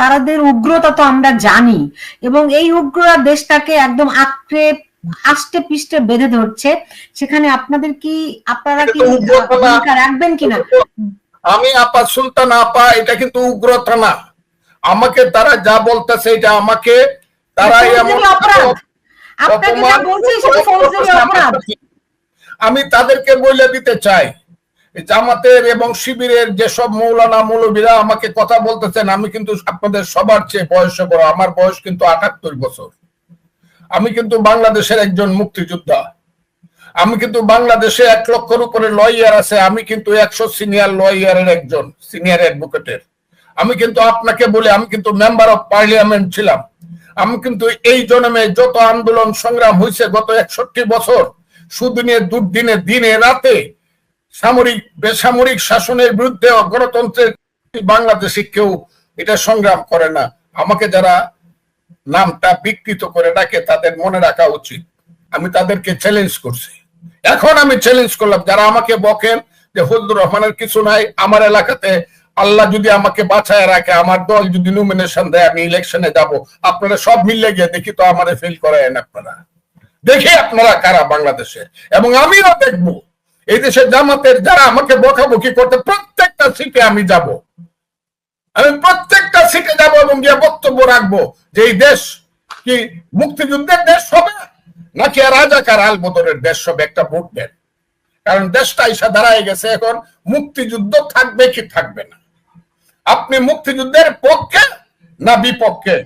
তাদের উগ্রতা তো আমরা জানি এবং এই উগ্ররা দেশটাকে একদম আঁকড়ে আষ্টে পিষ্টে বেঁধে ধরছে। সেখানে আপনাদের কি আপনারা কি উগ্রতা। ভূমিকা রাখবেন কিনা আমি আপা সুলতান আপা এটা কিন্তু উগ্রতা না। আমাকে তারা যা বলতেছে এটা আমাকে অপরাধ। আমি তাদেরকে বলে দিতে চাই। জামাতের এবং শিবিরের যেসব মৌলানা মৌলবীরা আমাকে কথা বলতেছেন, আমি কিন্তু আপনাদের সবার চেয়ে বয়সে বড়। আমার বয়স কিন্তু আটাত্তর বছর। আমি কিন্তু বাংলাদেশের একজন মুক্তিযোদ্ধা। আমি কিন্তু বাংলাদেশে এক লক্ষর উপরে লয়ার আছে, আমি কিন্তু একশো সিনিয়র লয়ারের একজন সিনিয়র অ্যাডভোকেটের আমি কিন্তু আপনাকে বলি, আমি কিন্তু মেম্বার অফ পার্লিয়ামেন্ট ছিলাম। আমি কিন্তু এই জন্মে যত আন্দোলন সংগ্রাম হয়েছে গত একষট্টি বছর সুদিনে দুর্দিনে দিনে রাতে সামরিক, বেসামরিক শাসনের বিরুদ্ধে গণতন্ত্রের বাংলাদেশে কেউ এটা সংগ্রাম করে না। আমাকে যারা নামটা বিকৃত করে ডাকে, তাদের মনে রাখা উচিত। আমি তাদেরকে চ্যালেঞ্জ করছি। এখন আমি চ্যালেঞ্জ করলাম, যারা আমাকে বকেন যে ফজলুর রহমানের কিছু নাই, আমার এলাকাতে আল্লাহ যদি আমাকে বাঁচায় রাখে, আমার দল যদি নমিনেশন দেয়, আমি ইলেকশনে যাব। আপনারা সব মিলে গিয়ে দেখি তো আমারে ফেল করায়েন আপনারা। দেখি আপনারা কারা বাংলাদেশে। এবং আমিও দেখব। এই দেশে জামাতের যারা আমাকে বকাবকি করতে, প্রত্যেকটা সিটে আমি যাব। আমি প্রত্যেকটা সিটে যাব এবং গিয়ে বক্তব্য রাখব যে এই দেশ কি মুক্তিযুদ্ধের দেশ হবে, নাকি রাজাকার আলবদরের দেশ হবে, একটা ভোট দেন। কারণ দেশটা এসে দাঁড়ায় গেছে এখন, মুক্তিযুদ্ধ থাকবে কি থাকবে না? আপনি মুক্তিযুদ্ধের পক্ষে না বিপক্ষে?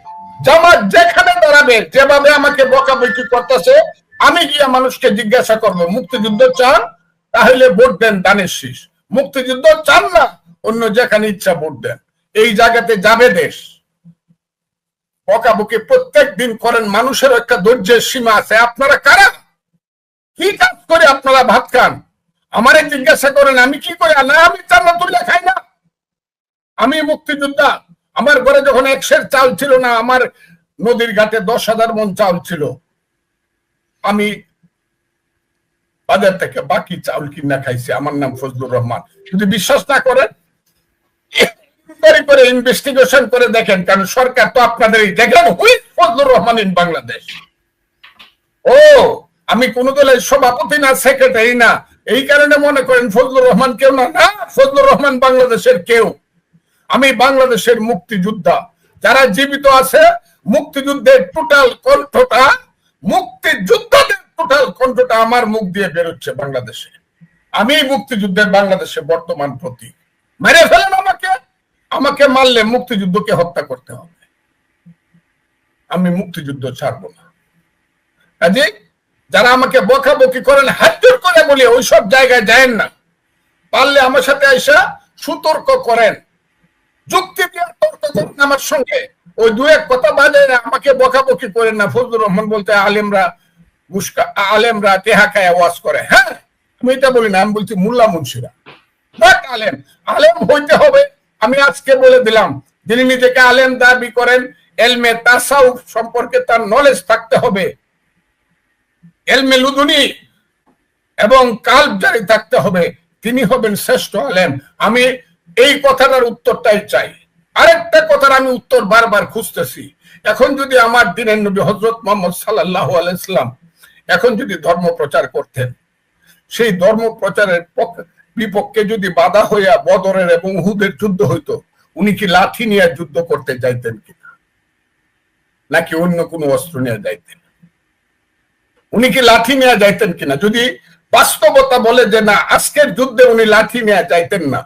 জামাত যেখানে দাঁড়াবে, যেভাবে আমাকে বকাবকি করতেছে, আমি গিয়ে মানুষকে জিজ্ঞাসা করব, মুক্তিযুদ্ধ চান তাহলে ভোট দেন দানের শীষ। মুক্তিযুদ্ধ চান না, অন্য যেখানে ইচ্ছা ভোট দেন। এই জায়গাতে যাবে দেশ। বকাবকি প্রত্যেক দিন করেন, মানুষের একটা ধৈর্যের সীমা আছে। আপনারা কারা? কি কাজ করে আপনারা ভাত খান? আমারে জিজ্ঞাসা করেন, আমি কি করি? না, আমি চান্নাতুল্লাহ খাই না। আমি মুক্তিযোদ্ধা। আমার ঘরে যখন একশের চাল ছিল না, আমার নদীর ঘাটে দশ হাজার মন চাল ছিল। আমি বাজার থেকে বাকি চাউল কিনা খাইছি। আমার নাম ফজলুর রহমান। যদি বিশ্বাস না করেন, করে করে ইনভেস্টিগেশন করে দেখেন, কারণ সরকার তো আপনাদের দেখেন who is Fazlur Rahman in Bangladesh. ও, আমি কোন দলের সভাপতি না সেক্রেটারি না। এই কারণে মনে করেন ফজলুর রহমান কেউ না না, ফজলুর রহমান বাংলাদেশের কেউ। আমি বাংলাদেশের মুক্তিযোদ্ধা। যারা জীবিত আছে, মুক্তিযুদ্ধের টোটাল কণ্ঠটা মুক্তিযোদ্ধাদের টোটাল কণ্ঠটা আমার মুখ দিয়ে বেরোচ্ছে বাংলাদেশে। আমি মুক্তিযুদ্ধের বাংলাদেশে বর্তমান প্রতীক। মেরে ফেলেন আমাকে। আমাকে মারলে মুক্তিযুদ্ধকে হত্যা করতে হবে। আমি মুক্তিযুদ্ধ ছাড়বো না। কাজে যারা আমাকে বকাবকি করেন হাজর করে বলি, ওইসব জায়গায় যায়েন না। পারলে আমার সাথে আইসা সুতর্ক করেন। যুক্তি দিয়ে তর্ক করেন আমার সঙ্গে। ওই দু এক কথা বাজে আমাকে বকাবকি করেন না। ফজলুর রহমান বলতে আলেমরা আলেমরা ওয়াজ করে হ্যাঁ? আমি এটা বলি না, আমি বলছি মুন্সিরা। দেখ আলেম আলেম হইতে হবে। আমি আজকে বলে দিলাম, যিনি নিজেকে আলেম দাবি করেন, এলমে সম্পর্কে তার নলেজ থাকতে হবে। এলমে লুদুনি এবং জারি থাকতে হবে, তিনি হবেন শ্রেষ্ঠ আলেম। আমি এই কথাটার উত্তরটাই চাই। আরেকটা কথার আমি উত্তর বারবার খুঁজতেছি। এখন যদি আমার দিনের নবী হজরত মোহাম্মদ সাল্লাহ আলাইসলাম এখন যদি ধর্ম প্রচার করতেন, সেই ধর্ম প্রচারের বিপক্ষে যদি বাধা হইয়া বদরের এবং উহুদের যুদ্ধ হইতো, উনি কি লাঠি নিয়ে যুদ্ধ করতে যাইতেন কিনা? নাকি অন্য কোনো অস্ত্র নিয়ে যাইতেন? উনি কি লাঠি নিয়ে যাইতেন কিনা? যদি বাস্তবতা বলে যে না, আজকের যুদ্ধে উনি লাঠি নিয়ে যাইতেন না,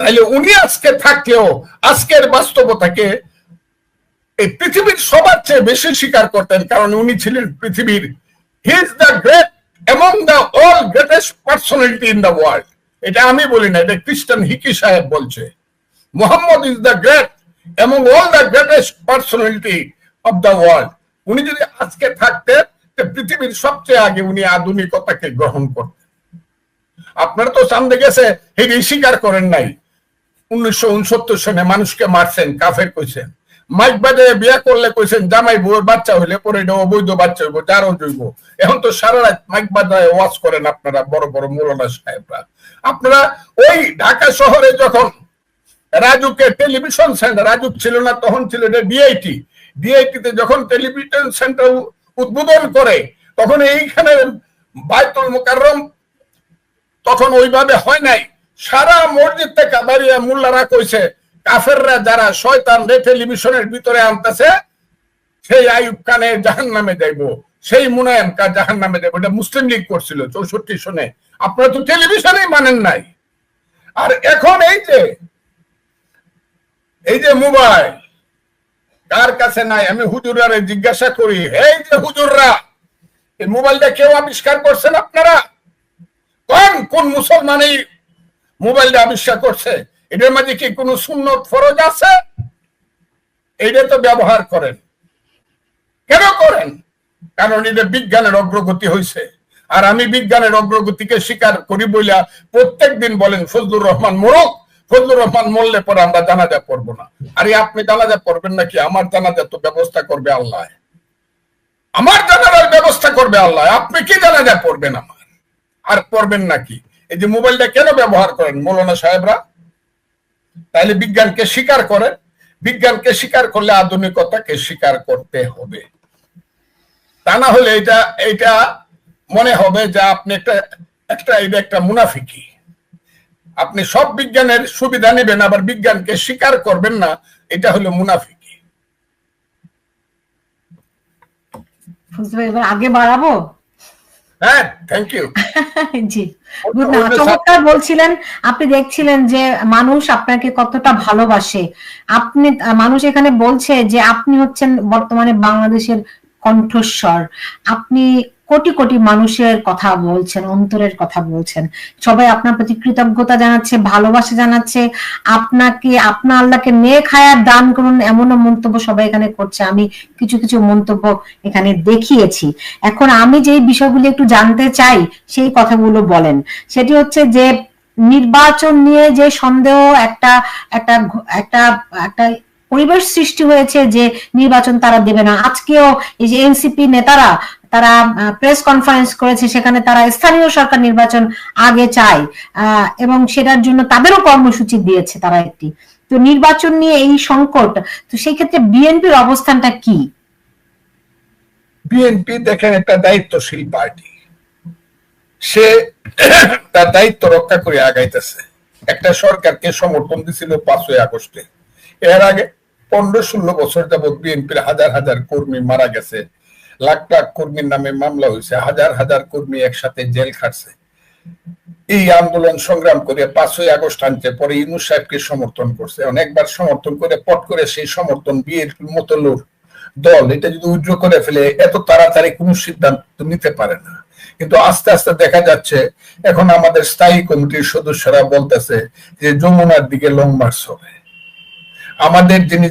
তাইলে উনি আজকে থাকলেও আজকের বাস্তবতাকে এই পৃথিবীর সবার চেয়ে বেশি স্বীকার করতেন, কারণ উনি ছিলেন পৃথিবীর he is the great among the all greatest personality in the world এটা আমি বলি না, এটা খ্রিস্টান হিকি সাহেব বলছে। Mohammad is the great among all the greatest personality of the world উনি যদি আজকে থাকতেন পৃথিবীর সবচেয়ে আগে উনি আধুনিকতাকে গ্রহণ করতেন। আপনারা তো সামনে গেছে এই স্বীকার করেন নাই। উনিশশো উনসত্তর সনে মানুষকে মারছেন, কাফের কইছেন। মাইক বাজারে বিয়া করলে কইছেন, জামাই বউয়ের বাচ্চা হইলে পরে এটা অবৈধ বাচ্চা হইব যারও জৈব। এখন তো সারা রাত মাইক বাজারে করেন আপনারা, বড় বড় মৌলানা সাহেবরা। আপনারা ওই ঢাকা শহরে যখন রাজুকে টেলিভিশন সেন্টার, রাজুক ছিল না, তখন ছিল এটা ডিআইটি ডিআইটিতে যখন টেলিভিশন সেন্টার উদ্বোধন করে, তখন এইখানে বায়তুল মুকাররম তখন ওইভাবে হয় নাই। সারা মসজিদ থেকে দাঁড়িয়ে মোল্লারা কইছে কাফেররা যারা শয়তান রে টেলিভিশনের ভিতরে আনতেছে, সেই আইব কানে জাহান নামে যাইব, সেই মুনায়ম কা জাহান নামে যাইব, এটা মুসলিম লীগ করছিল চৌষট্টি সনে। আপনারা তো টেলিভিশনেই মানেন নাই। আর এখন এই যে এই যে মোবাইল, কার কাছে নাই? আমি হুজুরা জিজ্ঞাসা করি, এই যে হুজুররা, এই মোবাইলটা কেউ আবিষ্কার করছেন আপনারা? কোন কোন মুসলমানই মোবাইলটা আবিষ্কার করছে? এটার মাঝে কি কোনো সুন্নত ফরজ আছে? এইটা তো ব্যবহার করেন। কেন করেন? কারণ এটা বিজ্ঞানের অগ্রগতি হয়েছে আর আমি বিজ্ঞানের অগ্রগতিকে স্বীকার করি বইলা প্রত্যেক দিন বলেন, ফজলুর রহমান মোরক, ফজলুর রহমান মরলে পরে আমরা জানাজা পড়ব না। আরে আপনি জানাজা পড়বেন নাকি? আমার জানাজা তো ব্যবস্থা করবে আল্লাহ। আমার জানাজার ব্যবস্থা করবে আল্লাহ। আপনি কি জানাজা পড়বেন আমার? আর পড়বেন নাকি? এই যে মোবাইলটা কেন ব্যবহার করেন মৌলানা সাহেবরা? তাহলে বিজ্ঞানকে স্বীকার করেন। বিজ্ঞানকে স্বীকার করলে আধুনিকতাকে স্বীকার করতে হবে। তা না হলে এটা এটা মনে হবে যে আপনি একটা একটা এটা একটা মুনাফিকি। আপনি সব বিজ্ঞানের সুবিধা নেবেন, আবার বিজ্ঞানকে স্বীকার করবেন না, এটা হলো মুনাফিকি। আগে বাড়াবো? হ্যাঁ থ্যাংক ইউ জি। চমৎকার বলছিলেন আপনি দেখছিলেন যে মানুষ আপনাকে কতটা ভালোবাসে। আপনি মানুষ এখানে বলছে যে আপনি হচ্ছেন বর্তমানে বাংলাদেশের কণ্ঠস্বর। আপনি কোটি কোটি মানুষের কথা বলছেন, অন্তরের কথা বলছেন। সবাই আপনার প্রতি কৃতজ্ঞতা জানাচ্ছে, ভালোবাসা জানাচ্ছে। আপনাকে আপনা আল্লাহকে নেক হায়াত দান করুন এমনও মন্তব্য সবাই এখানে করছে। আমি কিছু কিছু মন্তব্য এখানে দেখিয়েছি। এখন আমি যে বিষয়গুলি একটু জানতে চাই, সেই কথাগুলো বলেন। সেটি হচ্ছে যে, নির্বাচন নিয়ে যে সন্দেহ একটা একটা একটা একটা পরিবেশ সৃষ্টি হয়েছে যে, নির্বাচন তারা দেবে না। আজকেও এই যে এনসিপি নেতারা তারা প্রেস কনফারেন্স করেছে, সেখানে তারা স্থানীয় সরকার নির্বাচন আগে চায় এবং সেটার জন্য তাদেরও কর্মসূচি দিয়েছে তারা একটি। তো নির্বাচন নিয়ে এই সংকট, তো সেই ক্ষেত্রে বিএনপির অবস্থানটা কি? বিএনপি দেখেন, একটা দায়িত্বশীল পার্টি। সে তার দায়িত্ব রক্ষা করে আগাইতেছে। একটা সরকারকে সমর্থন দিছিল পাঁচই আগস্টে। এর আগে পনেরো ষোলো বছর যাবৎ বিএনপির হাজার হাজার কর্মী মারা গেছে। লাখ লাখ কর্মীর নামে মামলা হয়েছে, হাজার হাজার কর্মী একসাথে জেল খাটছে। এই আন্দোলন সংগ্রাম করে পাঁচই আগস্ট আনতে পরে ইনু সাহেবকে সমর্থন করছে। অনেকবার সমর্থন করে, পট করে সেই সমর্থন বিয়ের মতো লোক, দল, এটা যদি উইড্র করে ফেলে, এত তাড়াতাড়ি কোনো সিদ্ধান্ত নিতে পারে না। কিন্তু আস্তে আস্তে দেখা যাচ্ছে, এখন আমাদের স্থায়ী কমিটির সদস্যরা বলতেছে যে যমুনার দিকে লং মার্চ হবে। আমাদের যিনি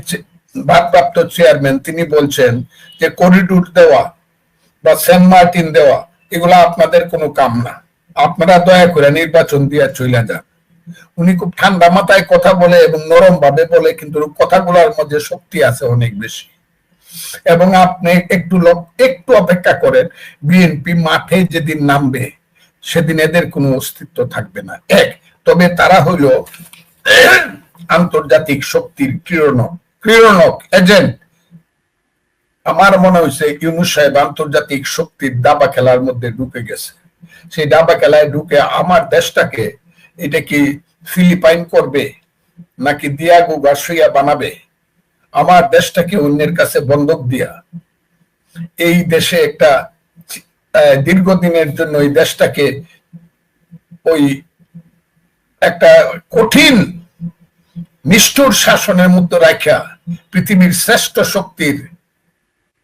ভারপ্রাপ্ত চেয়ারম্যান তিনি বলছেন যে করিডোর দেওয়া বা সেন্ট মার্টিন দেওয়া, এগুলা আপনাদের কোনো কাম না। আপনারা দয়া করে নির্বাচন দিয়ে চলে যান। উনি খুব ঠান্ডা মাথায় কথা বলে এবং নরম ভাবে বলে, কিন্তু কথাগুলোর মধ্যে শক্তি আছে অনেক বেশি। এবং আপনি একটু লোক, একটু অপেক্ষা করেন, বিএনপি মাঠে যেদিন নামবে, সেদিন এদের কোনো অস্তিত্ব থাকবে না। এক, তবে তারা হইল আন্তর্জাতিক শক্তির কিরণক। কিরণক এজেন্ট আমার মনে হয়েছে ইউনুস সাহেব আন্তর্জাতিক শক্তির দাবা খেলার মধ্যে ঢুকে গেছে। সেই দাবা খেলায় ঢুকে আমার দেশটাকে, এটা কি ফিলিপাইন করবে নাকি দিয়াগো গার্সিয়া বানাবে? আমার দেশটাকে অন্যের কাছে বন্ধক দিয়া। এই দেশে একটা দীর্ঘদিনের জন্য এই দেশটাকে ওই একটা কঠিন, নিষ্ঠুর শাসনের মধ্যে রাখা পৃথিবীর শ্রেষ্ঠ শক্তির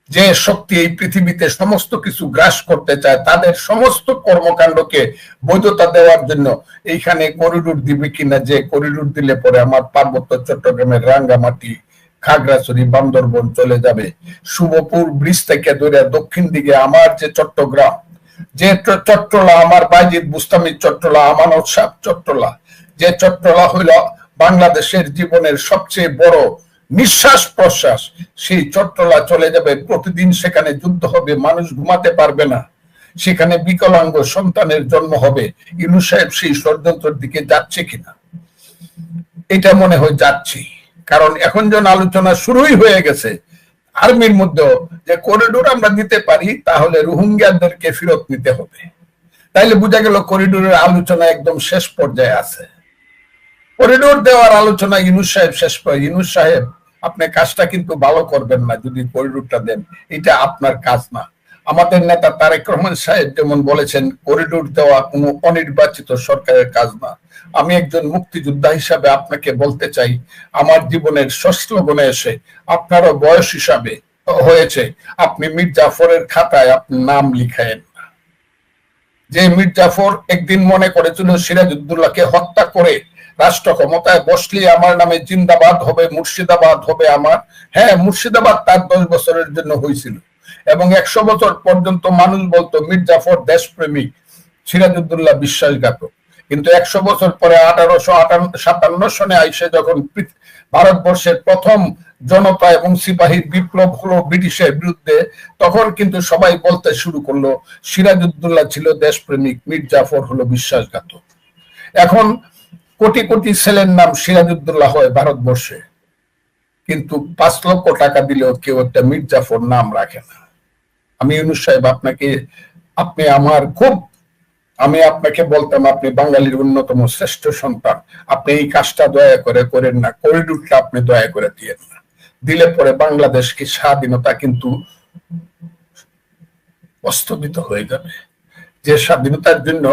যে শক্তি এই পৃথিবীতে সমস্ত কিছু গ্রাস করতে চায়, তাদের সমস্ত কর্মকাণ্ডকে বৈধতা দেওয়ার জন্য এইখানে করিডোর দিবে কিনা, যে করিডোর দিলে পরে আমার পার্বত্য চট্টগ্রামের রাঙ্গামাটি, খাগড়াছড়ি, বান্দরবন চলে যাবে। শুভপুর ব্রিজ থেকে ধরে দক্ষিণ দিকে আমার যে চট্টগ্রাম, যে চট্টলা, আমার বাইজিদ বুস্তামি চট্টলা, আমানত সাহ চট্টলা, যে চট্টলা হইল বাংলাদেশের জীবনের সবচেয়ে বড় নিঃশ্বাস প্রশ্বাস। সেই চট্টলা চলে যাবে, প্রতিদিন সেখানে যুদ্ধ হবে, মানুষ ঘুমাতে পারবে না। সেখানে বিকলাঙ্গ সন্তানের জন্ম হবে। ইনু সাহেব সেই ষড়যন্ত্রের দিকে যাচ্ছে কিনা? এটা মনে হয় যাচ্ছি। কারণ এখন যখন আলোচনা শুরুই হয়ে গেছে, আর্মির মধ্যেও যে করিডোর আমরা দিতে পারি, তাহলে রোহিঙ্গাদেরকে ফেরত নিতে হবে। তাইলে বোঝা গেল করিডোরের আলোচনা একদম শেষ পর্যায়ে আছে। করিডোর দেওয়ার আলোচনা ইনুস সাহেব শেষ ইনুস সাহেব আপনি কাজটা কিন্তু ভালো করবেন না যদি করিডোরটা দেন। এটা আপনার কাজ না। আমাদের নেতা তারেক রহমান সাহেব যেমন বলেছেন, করিডোর দেওয়া কোনো অনির্বাচিত সরকারের কাজ না। আমি একজন মুক্তিযোদ্ধা হিসাবে আপনাকে বলতে চাই, আমার জীবনের ষষ্ঠ গুণে এসে আপনারও বয়স হিসাবে হয়েছে, আপনি মীর জাফরের খাতায় আপনি নাম লিখায়েন যে মীর জাফর একদিন মনে করেছিল সিরাজউদ্দৌলাকে হত্যা করে রাষ্ট্র ক্ষমতায় বসলে আমার নামে জিন্দাবাদ হবে, মুর্শিদাবাদ হবে আমার। হ্যাঁ মুর্শিদাবাদ তার দশ বছরের জন্য হয়েছিল। এবং একশো বছর পর্যন্ত মানুষ বলতো মীর জাফর দেশপ্রেমিক সিরাজউদ্দৌলা বিশ্বাসঘাতক। কিন্তু একশো বছর পরে আঠারোশো সাতান্ন সনে আইসে যখন ভারতবর্ষের প্রথম জনতা এবং সিপাহী বিপ্লব হলো ব্রিটিশের বিরুদ্ধে, তখন কিন্তু সবাই বলতে শুরু করল সিরাজউদ্দৌলা ছিল দেশপ্রেমিক মীর জাফর হলো বিশ্বাসঘাতক। এখন কোটি কোটি ছেলের নাম সিরাজউদ্দৌলা হয় ভারতবর্ষে। কিন্তু পাঁচ লক্ষ টাকা দিলেও কেউ একটা মীর জাফর নাম রাখে না। আমি ইউনুস সাহেব, আপনাকে, আপনি আমার খুব, আমি আপনাকে বলতাম, আপনি বাঙালির অন্যতম শ্রেষ্ঠ সন্তান। আপনি এই কাজটা দয়া করে করেন না, করিডোরটা আপনি দয়া করে দিয়েন না। দিলে পরে বাংলাদেশকে স্বাধীনতা কিন্তু অস্তমিত হয়ে যাবে। যে স্বাধীনতার জন্য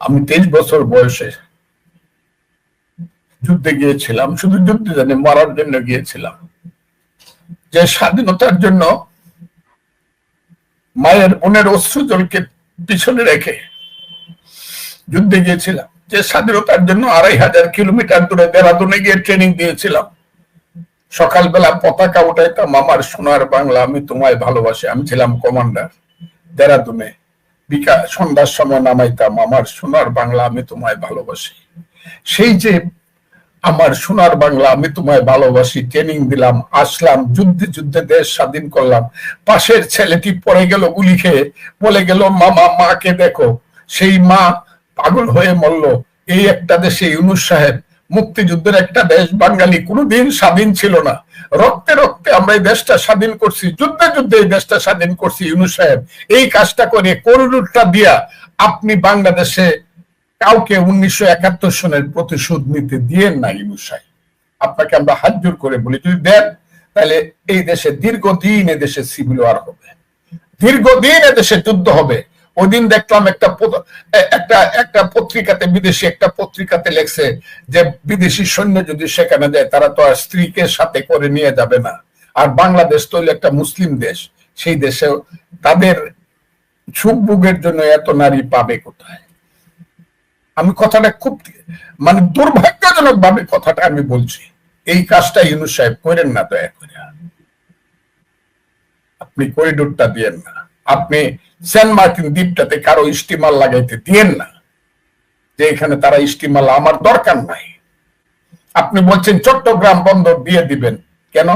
আমি তেইশ বছর বয়সে যুদ্ধে গিয়েছিলাম, শুধু যুদ্ধে জানি, মারার জন্য গিয়েছিলাম। যে স্বাধীনতার জন্য মায়ের বোনের অশ্রু জলকে পিছনে রেখে যুদ্ধে গিয়েছিলাম। যে স্বাধীনতার জন্য আড়াই হাজার কিলোমিটার দূরে দেরাদুনে গিয়ে ট্রেনিং দিয়েছিলাম। সকালবেলা পতাকা উঠাইতাম, আমার সোনার বাংলা আমি তোমায় ভালোবাসি, আমি ছিলাম কমান্ডার দেরাদুনে। বিকাল, সন্ধ্যার সময় নামাইতাম, আমার সোনার বাংলা আমি তোমায় ভালোবাসি। সেই যে আমার সোনার বাংলা আমি তোমায় ভালোবাসি ট্রেনিং দিলাম, আসলাম, যুদ্ধে যুদ্ধে দেশ স্বাধীন করলাম। পাশের ছেলেটি পড়ে গেল গুলি খেয়ে, বলে গেল, মামা, মাকে দেখো। সেই মা পাগল হয়ে মরল। এই একটা দেশে ইউনুস সাহেব মুক্তিযুদ্ধের একটা দেশ বাঙালি, কোনোদিন স্বাধীন ছিল না। রক্তে রক্তে আমরা এই দেশটা স্বাধীন করছি, যুদ্ধে যুদ্ধে এই দেশটা স্বাধীন করছি, ইউনুস সাহেব। এই কাজটা করে করিডোরটা দিয়া আপনি বাংলাদেশে কাউকে উনিশশো একাত্তর সনের প্রতিশোধ নিতে দিয়েন না ইউনু সাহেব। আপনাকে আমরা হাত জোর করে বলি, যদি দেন, তাহলে এই দেশে দীর্ঘদিন এদেশে সিভিল ওয়ার হবে। দীর্ঘদিন এদেশে যুদ্ধ হবে। ওইদিন দেখলাম একটা একটা একটা পত্রিকাতে, বিদেশি একটা পত্রিকাতে লেখছে যে বিদেশি সৈন্য যদি সেখানে যায়, তারা তো আর স্ত্রীকে সাথে করে নিয়ে যাবে না। আর বাংলাদেশ তো একটা মুসলিম দেশ, সেই দেশেও তাদের সুখ ভোগের জন্য এত নারী পাবে কোথায়? আমি কথাটা খুব মানে দুর্ভাগ্যজনক ভাবে কথাটা আমি বলছি। এই কাজটা ইউনুস সাহেব করেন না দয়া করে। আপনি করিডোরটা দিয়েন না। আপনি সেন্ট মার্টিন দ্বীপটাতে কারও স্টিমার লাগাইতে দিয়েন না। যে এখানে তারা স্টিমার আমার দরকার নাই। আপনি বলছেন চট্টগ্রাম বন্দর দিয়ে দিবেন। কেন?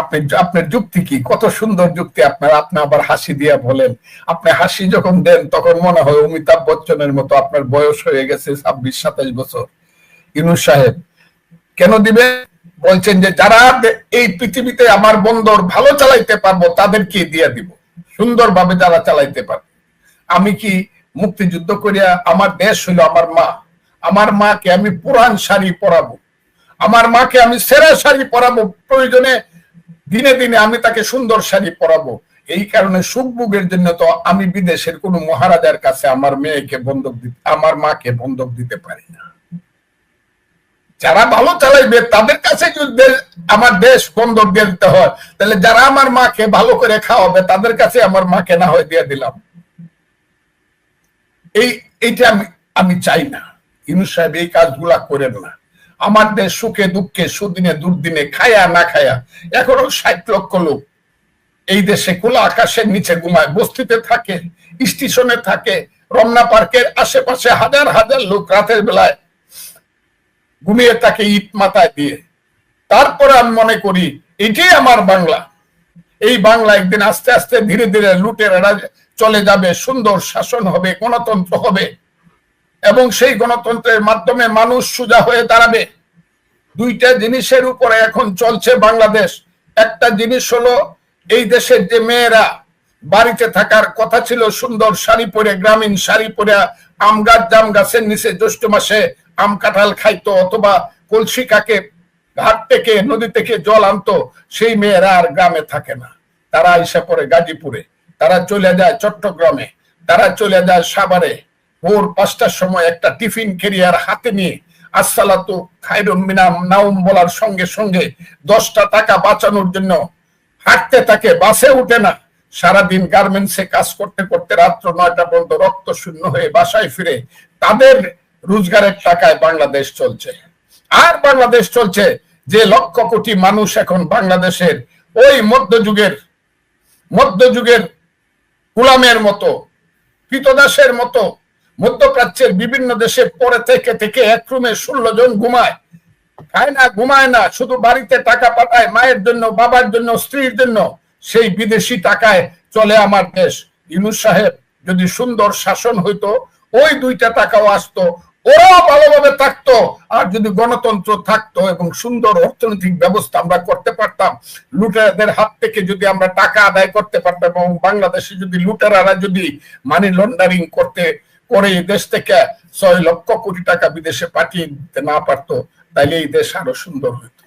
আপনি আপনার যুক্তি কি? কত সুন্দর যুক্তি। আপনার আপনি আবার হাসি দিয়া বলেন। আপনি হাসি যখন দেন, তখন মনে হয় অমিতাভ বচ্চনের মতো আপনার বয়স হয়ে গেছে ছাব্বিশ, সাতাইশ বছর। ইনুস সাহেব, কেন দিবে? বলছেন যে, যারা এই পৃথিবীতে আমার বন্দর ভালো চালাইতে পারব, তাদেরকে দিয়ে দিব। সুন্দরভাবে যারা চালাইতে পারবে আমি কি মুক্তিযুদ্ধ করিয়া আমার দেশ হইল আমার মা? আমার মাকে আমি পুরান শাড়ি পরাবো। আমার মাকে আমি সেরা শাড়ি পরাবো। প্রয়োজনে দিনে দিনে আমি তাকে সুন্দর শাড়ি পরাবো। এই কারণে সুখভোগের জন্য তো আমি বিদেশের কোন মহারাজার কাছে আমার মেয়েকে বন্ধক দিতে আমার মাকে বন্ধক দিতে পারি না। যারা ভালো চালাইবে, তাদের কাছে যদি আমার দেশ বন্ধক দিয়ে দিতে হয়। তাহলে যারা আমার মাকে ভালো করে খাওয়াবে, তাদের কাছে আমার মাকে না হয় দিয়ে দিলাম। এই, এইটা আমি আমি চাই না। ইনুস সাহেব, এই কাজগুলা করেন না। আমার দেশ সুখে, দুঃখে, সুদিনে, দুর্দিনে, খায়া না খায়া, এখনও ষাট লক্ষ লোক এই দেশে খোলা আকাশের নিচে ঘুমায়, বস্তিতে থাকে, স্টেশনে থাকে, রমনা পার্কের আশেপাশে হাজার হাজার লোক রাতের বেলায় ঘুমিয়ে থাকে ইট মাথায় দিয়ে। তারপরে আমি মনে করি, এটাই আমার বাংলা। এই বাংলা একদিন আস্তে আস্তে ধীরে ধীরে লুটেরা চলে যাবে, সুন্দর শাসন হবে, গণতন্ত্র হবে। এবং সেই গণতন্ত্রের মাধ্যমে মানুষ সোজা হয়ে দাঁড়াবে। দুইটা জিনিসের উপরে এখন চলছে বাংলাদেশ। একটা জিনিস হলো, এই দেশের যে মেয়েরা বাড়িতে থাকার কথা ছিল, সুন্দর শাড়ি পরে, গ্রামীণ শাড়ি পরে আম গাছ জাম গাছের নিচে জ্যৈষ্ঠ মাসে আম কাঁঠাল খাইতো অথবা কলসি কাকে ঘাট থেকে, নদী থেকে জল আনতো, সেই মেয়েরা আর গ্রামে থাকে না। তারা এসে পড়ে গাজীপুরে। তারা চলে যায় চট্টগ্রামে। তারা চলে যায় সাভারে। ভোর পাঁচটার সময় একটা টিফিন ক্যারিয়ার হাতে নিয়ে খাইরুম মিনাম নাউম বলার সঙ্গে সঙ্গে দশটা টাকা বাঁচানোর জন্য হাঁটতে থাকে, বাসে উঠে না। সারাদিন গার্মেন্টসে কাজ করতে করতে রাত্র নয়টা পর্যন্ত রক্ত শূন্য হয়ে বাসায় ফিরে। তাদের রোজগারের টাকায় বাংলাদেশ চলছে। আর বাংলাদেশ চলছে যে লক্ষ কোটি মানুষ এখন বাংলাদেশের ওই মধ্যযুগের মধ্যযুগের গুলামের মতো কৃতদাসের মতো, মধ্যপ্রাচ্যের বিভিন্ন দেশে পরে থেকে থেকে এক রুমে ষোলো জন ঘুমায়। খায় না, ঘুমায় না, শুধু বাড়িতে টাকা পাঠায়, মায়ের জন্য, বাবার জন্য, স্ত্রীর জন্য, সেই বিদেশি টাকায় চলে আমার দেশ। ইউনুস সাহেব যদি সুন্দর শাসন হইতো, ওই দুইটা টাকাও আসতো ওরাও ভালোভাবে থাকতো। আর যদি গণতন্ত্র থাকতো এবং সুন্দর অর্থনৈতিক ব্যবস্থা আমরা করতে পারতাম লুটেরাদের হাত থেকে যদি আমরা টাকা আদায় করতে পারতাম এবং বাংলাদেশে যদি লুটেরারা যদি মানি লন্ডারিং করতে করে এই দেশ থেকে ছয় লক্ষ কোটি টাকা বিদেশে পাঠিয়ে দিতে না পারতো তাইলে এই দেশ আরও সুন্দর হইতো।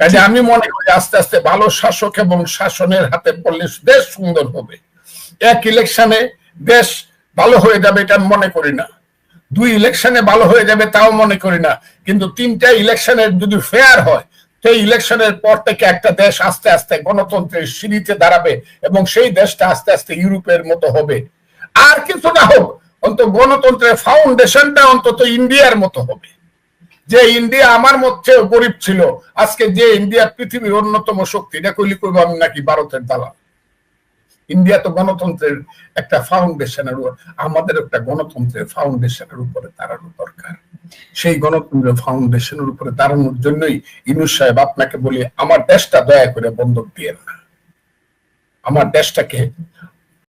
কাজে আমি মনে করি আস্তে আস্তে ভালো শাসক এবং শাসনের হাতে পড়লে দেশ সুন্দর হবে। এক ইলেকশনে দেশ ভালো হয়ে যাবে এটা আমি মনে করি না। দুই ইলেকশনে ভালো হয়ে যাবে তাও মনে করি না। কিন্তু তিনটা ইলেকশনের যদি ফেয়ার হয় সেই ইলেকশনের পর থেকে একটা দেশ আস্তে আস্তে গণতন্ত্রের সিঁড়িতে দাঁড়াবে এবং সেই দেশটা আস্তে আস্তে ইউরোপের মতো হবে। আর কিছু না হোক, অন্তত গণতন্ত্রের ফাউন্ডেশনটা অন্তত ইন্ডিয়ার মতো হবে। যে ইন্ডিয়া আমার মধ্যে গরিব ছিল, আজকে যে ইন্ডিয়া পৃথিবীর অন্যতম শক্তি, এটা কইলি করব আমি নাকি ভারতের দালাল। ইন্ডিয়া তো গণতন্ত্রের একটা ফাউন্ডেশনের আমাদের একটা গণতন্ত্রের ফাউন্ডেশনের উপরে দাঁড়ানো দরকার। সেই গণতন্ত্রের ফাউন্ডেশনের উপরে দাঁড়ানোর জন্যই ইনুস সাহেব আপনাকে বলি, আমার দেশটা দয়া করে বন্ধক দিয়ে না। আমার দেশটাকে